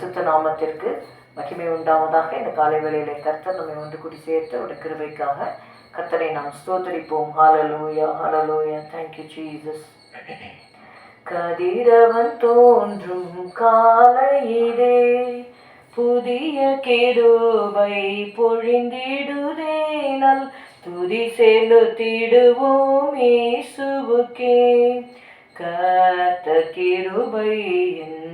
பரிசுத்த நாமத்திற்கு மகிமை உண்டாவதாக. இந்த காலை வேளையிலே கர்த்தர் நம்மை ஒன்று கூடி சேர்த்து அவருடைய கிருபைக்காக கர்த்தரை நாம் ஸ்தோத்தரிப்போம். ஹalleluya ஹalleluya தேங்க்யூ ஜீசஸ் கதிரவன் தோன்றும் காலையிலே புதிய கிருபை பொழிந்திடுதே நல். துதி செலுத்திடுவோம் ஏசுவுக்கே கத்த கிருபை என்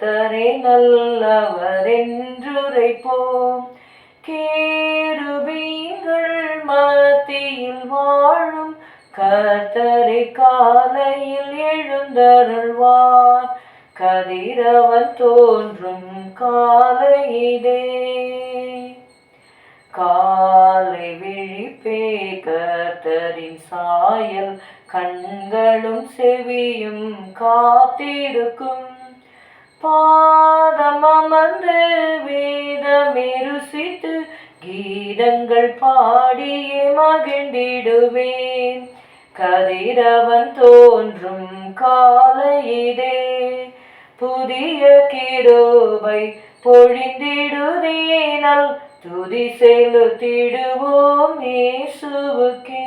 கர்த்தரை நல்லவர் என்றுரைப்போம் கேருபீங்கள் மத்தியில் வாழும் கர்த்தரை காலையில் எழுந்தருள்வார். கதிரவன் தோன்றும் காலையிலே. காலை விழிப்பே கர்த்தரின் சாயல் கண்களும் செவியும் காத்திருக்கும். பாதமமர்ந்து அமர்ந்து கீதங்கள் பாடியே மகிழ்ந்திடுவேன். கதிரவன் தோன்றும் காலையிலே புதிய கிருபை பொழிந்திடுதேனல் துதி செலுத்திடுவோம் இயேசுவுக்கே.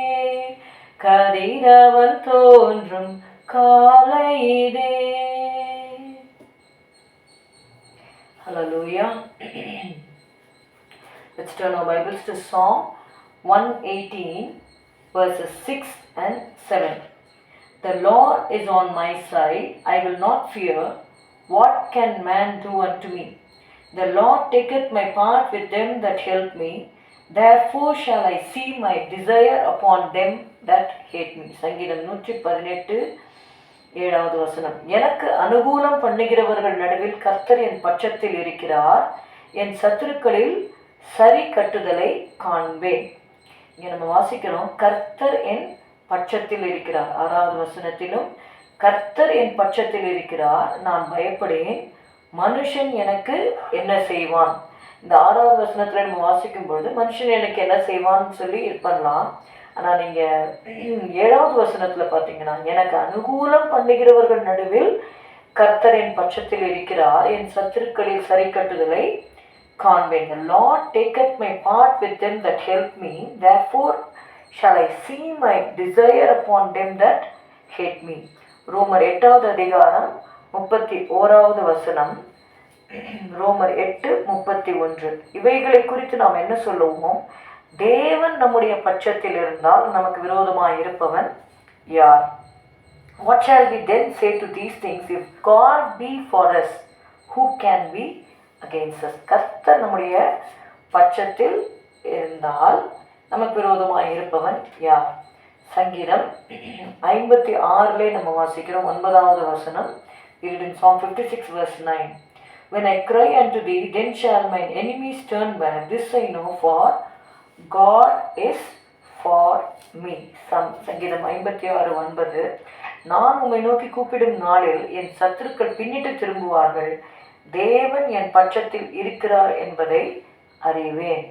கதிரவன் தோன்றும் காலையிலே Hallelujah. Let's turn our Bibles to Psalm 118, verses 6 and 7. The Lord is on my side, I will not fear. What can man do unto me? The Lord taketh my part with them that help me. Therefore shall I see my desire upon them that hate me. சங்கீதம் நூற்றி பதினெட்டு ஏழாவது வசனம். எனக்கு அனுகூலம் பண்ணுகிறவர்கள் நடுவில் கர்த்தர் என் பட்சத்தில் இருக்கிறார். என் சத்துருக்களில் சரி கட்டுதலை காண்பேன். இங்கே நம்ம வாசிக்கிறோம் கர்த்தர் என் பட்சத்தில் இருக்கிறார். ஆறாவது வசனத்திலும் கர்த்தர் என் பட்சத்தில் இருக்கிறார். நான் பயப்படேன் மனுஷன் எனக்கு என்ன செய்வான்? இந்த ஆறாவது வசனத்தில் நம்ம வாசிக்கும் பொழுது மனுஷன் எனக்கு என்ன செய்வான்னு சொல்லி இது பண்ணலாம். ஆனால் நீங்கள் ஏழாவது வசனத்தில் பார்த்தீங்கன்னா எனக்கு அனுகூலம் பண்ணுகிறவர்கள் நடுவில் கர்த்தர் என் பட்சத்தில் இருக்கிறார் என் சத்துருக்களில் சரி கட்டுதலை காண்பேன். The Lord taketh my part with them that help me. Therefore shall I see my desire upon them that hate me ரோமர் எட்டாவது அதிகாரம் முப்பத்தி ஓராவது வசனம். ரோமர் எட்டு முப்பத்தி ஒன்று. இவைகளை குறித்து நாம் என்ன சொல்லுவோம்? தேவன் நம்முடைய பட்சத்தில் இருந்தால் நமக்கு விரோதமாக இருப்பவன் யார்? What shall we then say to these things if God be for us who can be against us கர்த்தர் நம்முடைய பட்சத்தில் இருந்தால் நமக்கு விரோதமாக இருப்பவன் யார்? சங்கீதம் ஐம்பத்தி ஆறிலே நம்ம வாசிக்கிறோம் ஒன்பதாவது வசனம். இது in Psalm 56 verse 9 When I cry unto thee, then shall mine enemies turn back. This I know for God is for me psalm சங்கீதம் ஐம்பத்தி ஆறு ஒன்பது நான் உம்மை நோக்கி கூப்பிடும் நாளில் என் சத்துருக்கள் பின்னிட்டு திரும்புவார்கள் தேவன் என் பட்சத்தில் இருக்கிறார் என்பதை அறிவேன்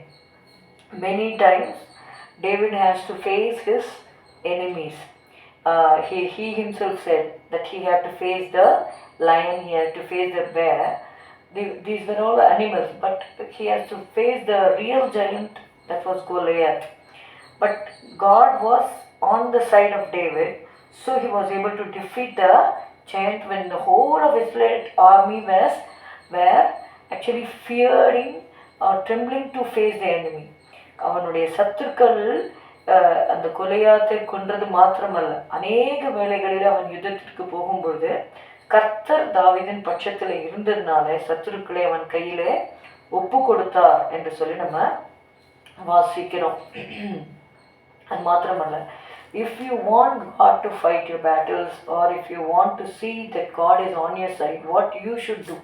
many times David has to face his enemies he he himself said that he had to face the lion he had to face the bear the these all animals but he has to face the real giant that was Goliath. But God was on the side of David, so he was able to defeat the giant when the whole of Israelite army was were actually fearing or trembling to face the enemy. அவனுடைய சத்துருக்கள் அஹ், அந்த கொலையாத்தை கொன்றது மாத்திரமல்ல அநேக வேளைகளில் அவன் யுத்தத்திற்கு போகும்பொழுது கர்த்தர் தாவீதின் பட்சத்தில் இருந்ததுனால சத்துருக்களை அவன் கையிலே ஒப்பு கொடுத்தார் என்று சொல்லி நம்ம வாசிக்கிறோம். அது மாத்திரமல்ல. If you want God to fight your battles or if you want to see that God is on your side what you should do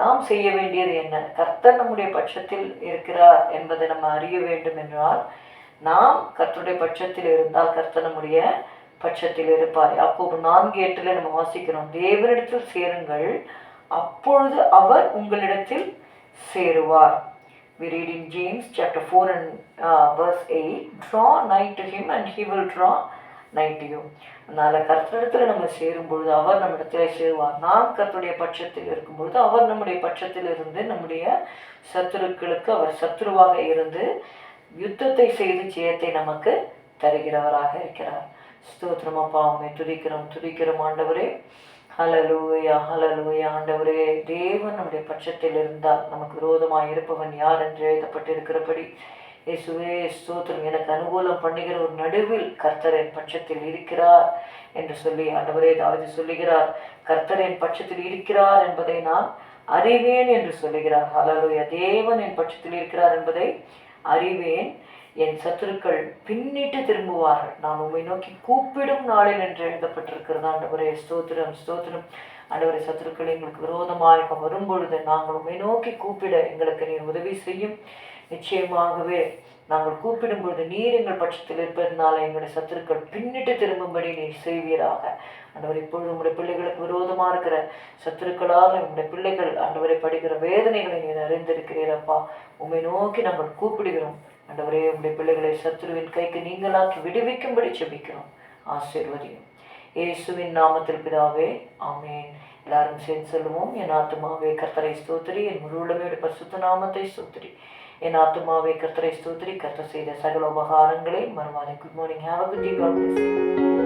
நாம் செய்ய வேண்டியது என்ன? கர்த்தர் நம்முடைய பட்சத்தில் இருக்கிறார் என்பதை நம்ம அறிய வேண்டும் என்றால் நாம் கர்த்தருடைய பட்சத்தில் இருந்தால் கர்த்தர் நம்முடைய பட்சத்தில் இருப்பார். அப்போது நான்கு எட்டில் நம்ம வாசிக்கிறோம். தேவனிடத்தில் சேருங்கள் அப்பொழுது அவர் உங்களிடத்தில் சேருவார். We read in James chapter 4 and uh, verse 8 Draw nigh to him, and he will draw நைட்டியும் அதனால் கர்த்தரிடத்தில் நம்ம சேரும் பொழுது அவர் நம்மிடத்தில் சேருவார். நாம் கர்த்தருடைய பட்சத்தில் இருக்கும் பொழுது அவர் நம்முடைய பட்சத்தில் இருந்து நம்முடைய சத்துருக்களுக்கு அவர் சத்துருவாக இருந்து யுத்தத்தை செய்து ஜெயத்தை நமக்கு தருகிறவராக இருக்கிறார். ஸ்தோத்திரம் அப்பா உம்மை துதிக்கிறோம் துதிக்கிறோம் ஆண்டவரே. ஹலலூயா ஹலலூயா ஆண்டவரே தேவன் நம்முடைய பட்சத்தில் இருந்தால் நமக்கு விரோதமாக இருப்பவன் யார் என்று எழுதப்பட்டிருக்கிறபடி இயேசுவே ஸ்தோத்திரம். எனக்கு அனுகூலம் பண்ணுகிற ஒரு நடுவில் கர்த்தர் என் பட்சத்தில் இருக்கிறார் என்று சொல்லி ஆண்டவரே தாவது சொல்லுகிறார். கர்த்தர் என் பட்சத்தில் இருக்கிறார் என்பதை நான் அறிவேன் என்று சொல்லுகிறார். ஹலலூயா தேவன் என் பட்சத்தில் இருக்கிறார் என்பதை அறிவேன். என் சத்துருக்கள் பின்னிட்டு திரும்புவார்கள். நான் உண்மை நோக்கி கூப்பிடும் நாளில் என்று எழுதப்பட்டிருக்கிறது? ஆண்டவரே ஸ்தோத்திரம் ஸ்தோத்திரம். ஆண்டவரே சத்துருக்கள் எங்களுக்கு விரோதமாக வரும்பொழுது நாங்கள் உண்மை நோக்கி கூப்பிட எங்களுக்கு நீர் உதவி செய்யும். நிச்சயமாகவே நாங்கள் கூப்பிடும் பொழுது நீர் எங்கள் பட்சத்தில் இருப்பதனால எங்களுடைய சத்துருக்கள் பின்னிட்டு திரும்பும்படி நீர் செய்வீராக. ஆண்டவர் இப்பொழுது உங்களுடைய பிள்ளைகளுக்கு விரோதமாக இருக்கிற சத்துருக்களால் உங்களுடைய பிள்ளைகள் ஆண்டவரை படிக்கிற வேதனைகளை நீர் அறிந்திருக்கிறீரப்பா உண்மை நோக்கி நாங்கள் கூப்பிடுகிறோம். ஆண்டவரே உங்களுடைய பிள்ளைகளை சத்துருவின் கைக்கு நீங்களாக்கி விடுவிக்கும்படி செபிக்கிறோம் ஆசீர்வதியும். இயேசுவின் நாமத்தில் பிதாவே ஆமேன். எல்லாரும் சேர்ந்து சொல்லுவோம் என் ஆத்மாவே கர்த்தரை ஸ்தோத்திரி. என் முழு உலகையோட பரிசுத்த நாமத்தை ஸ்தோத்திரி. என் ஆத்மாவே கர்த்தரை ஸ்தோத்திரி. கர்த்தர் செய்த சகல உபகாரங்களை மறுவாதை good morning have good day